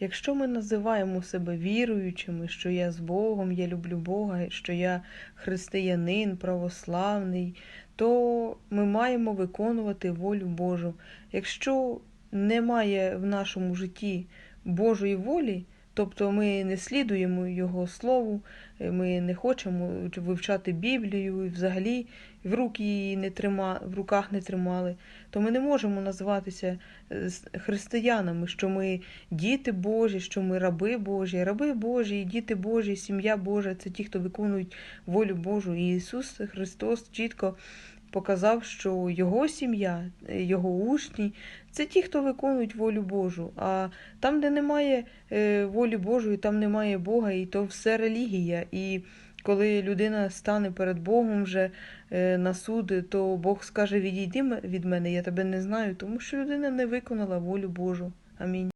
Якщо ми називаємо себе віруючими, що я з Богом, я люблю Бога, що я християнин, православний, то ми маємо виконувати волю Божу. Якщо немає в нашому житті Божої волі, тобто ми не слідуємо Його слову, ми не хочемо вивчати Біблію і взагалі в руки її не трима, в руках не тримали, то ми не можемо називатися е, християнами, що ми діти Божі, що ми раби Божі, раби Божі, діти Божі, сім'я Божа це ті, хто виконують волю Божу. І Ісус Христос чітко показав, що Його сім'я, е, Його учні це ті, хто виконують волю Божу. А там, де немає е, волі Божої, там немає Бога, і то все релігія. І коли людина стане перед Богом вже е, на суд, то Бог скаже: відійди від мене, я тебе не знаю, тому що людина не виконала волю Божу. Амінь.